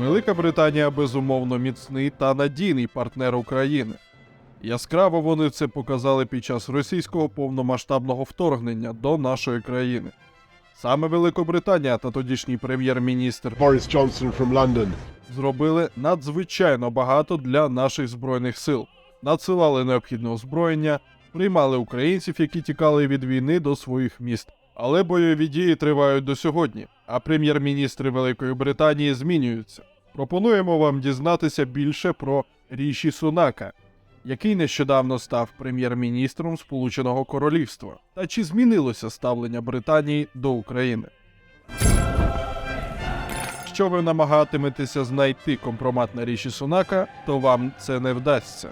Велика Британія безумовно міцний та надійний партнер України. Яскраво вони це показали під час російського повномасштабного вторгнення до нашої країни. Саме Великобританія та тодішній прем'єр-міністр Johnson from London. зробили надзвичайно багато для наших збройних сил, надсилали необхідне озброєння, приймали українців, які тікали від війни до своїх міст. Але бойові дії тривають до сьогодні, а прем'єр-міністри Великої Британії змінюються. Пропонуємо вам дізнатися більше про Ріші Сунака, який нещодавно став прем'єр-міністром Сполученого Королівства, та чи змінилося ставлення Британії до України. Якщо ви намагатиметеся знайти компромат на ріші Сунака, то вам це не вдасться.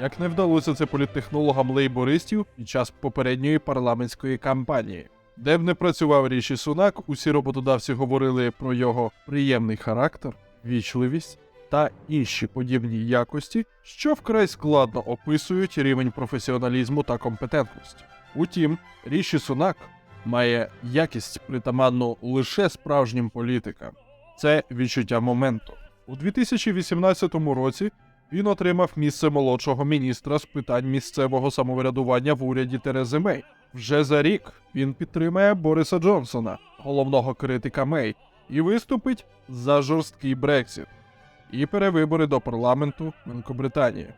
Як не вдалося це політтехнологам лейбористів під час попередньої парламентської кампанії. Де б не працював Ріші Сунак, усі роботодавці говорили про його приємний характер, вічливість та інші подібні якості, що вкрай складно описують рівень професіоналізму та компетентності. Утім, Ріші Сунак має якість притаманну лише справжнім політикам це відчуття моменту. У 2018 році він отримав місце молодшого міністра з питань місцевого самоврядування в уряді Терези Мей. Вже за рік він підтримає Бориса Джонсона, головного критика Мей, і виступить за жорсткий Брексіт і перевибори до парламенту Великобританії.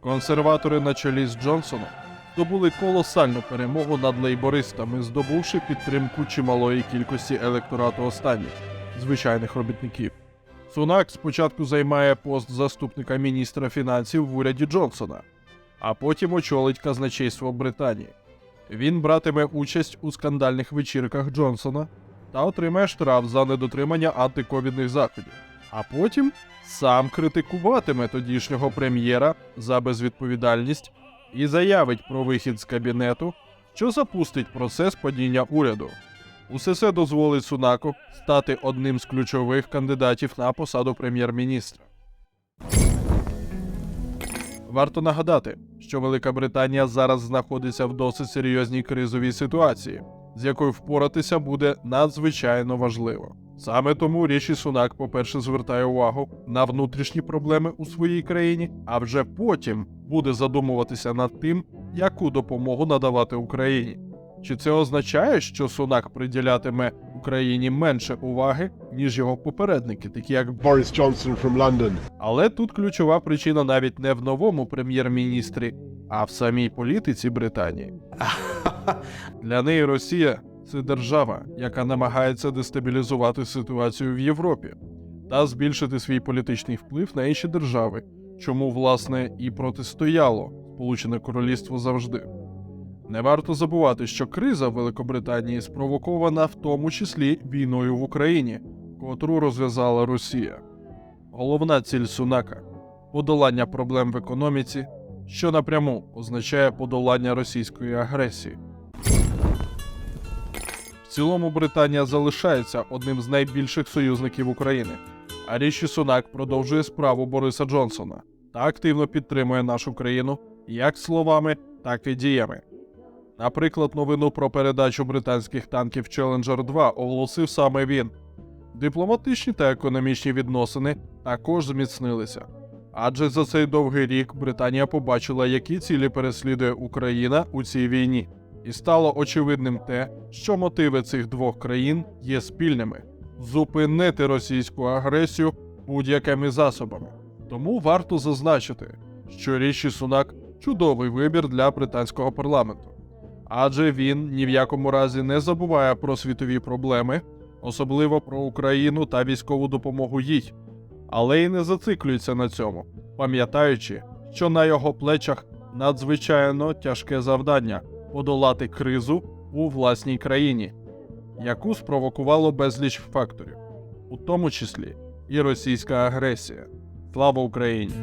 Консерватори на чолі з Джонсоном здобули колосальну перемогу над лейбористами, здобувши підтримку чималої кількості електорату останніх звичайних робітників. Сунак спочатку займає пост заступника міністра фінансів в уряді Джонсона, а потім очолить казначейство Британії. Він братиме участь у скандальних вечірках Джонсона та отримає штраф за недотримання антиковідних заходів, а потім сам критикуватиме тодішнього прем'єра за безвідповідальність і заявить про вихід з кабінету, що запустить процес падіння уряду. Усе це дозволить Сунаку стати одним з ключових кандидатів на посаду прем'єр-міністра. Варто нагадати, що Велика Британія зараз знаходиться в досить серйозній кризовій ситуації, з якою впоратися буде надзвичайно важливо. Саме тому Ріші Сунак, по-перше, звертає увагу на внутрішні проблеми у своїй країні, а вже потім буде задумуватися над тим, яку допомогу надавати Україні. Чи це означає, що Сунак приділятиме Україні менше уваги, ніж його попередники, такі як Boris Johnson from London. але тут ключова причина навіть не в новому прем'єр-міністрі, а в самій політиці Британії. Для неї Росія це держава, яка намагається дестабілізувати ситуацію в Європі та збільшити свій політичний вплив на інші держави, чому власне і протистояло Сполучене Королівство завжди. Не варто забувати, що криза в Великобританії спровокована в тому числі війною в Україні, котру розв'язала Росія. Головна ціль Сунака подолання проблем в економіці, що напряму означає подолання російської агресії. В цілому Британія залишається одним з найбільших союзників України, а Ріші Сунак продовжує справу Бориса Джонсона та активно підтримує нашу країну як словами, так і діями. Наприклад, новину про передачу британських танків Challenger 2 оголосив саме він. Дипломатичні та економічні відносини також зміцнилися. Адже за цей довгий рік Британія побачила, які цілі переслідує Україна у цій війні, і стало очевидним те, що мотиви цих двох країн є спільними зупинити російську агресію будь-якими засобами. Тому варто зазначити, що Ріші Сунак чудовий вибір для британського парламенту. Адже він ні в якому разі не забуває про світові проблеми, особливо про Україну та військову допомогу їй, але й не зациклюється на цьому, пам'ятаючи, що на його плечах надзвичайно тяжке завдання подолати кризу у власній країні, яку спровокувало безліч факторів, у тому числі і російська агресія. Слава Україні!